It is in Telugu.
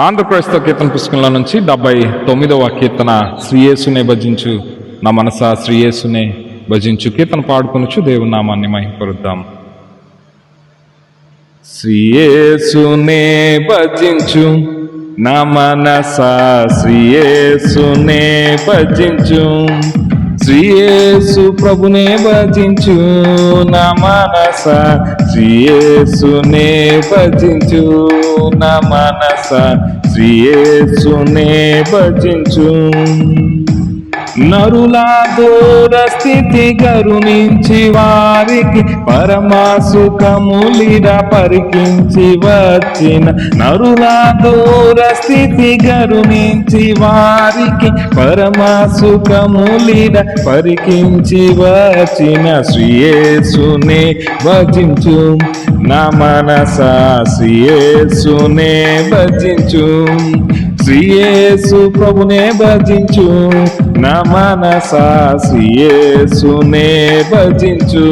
ఆంధ్రప్రదేశ్తో కీర్తన పుస్తకంలో నుంచి డెబ్బై తొమ్మిదవ కీర్తన శ్రీయేసునే భజించు. నా మనస శ్రీయేసునే భజించు. కీర్తన పాడుకొనుచు దేవుని నామాన్ని మహిపరుద్దాం. శ్రీయేసునే భజించు. నా మనస శ్రీయేసునే భజించు. శ్రీయేసు ప్రభునే భజించు నా మనస. శ్రీయేసునే భజించు నా మనస. శ్రీయేసునే భజించు. నరులా దూర స్థితి గరుణించి వారికి పరమాసుఖములిర పరికించి వచ్చిన నరులా దూర స్థితి గరుణించి వారికి పరమాసుఖములిర పరికించి వచ్చిన శ్రీయేసునే భజించు. నా మనసా శ్రీయేసునే భజించు. శ్రీయేసు ప్రభునే భజించు. నా మనసా శ్రీయేసునే భజించు.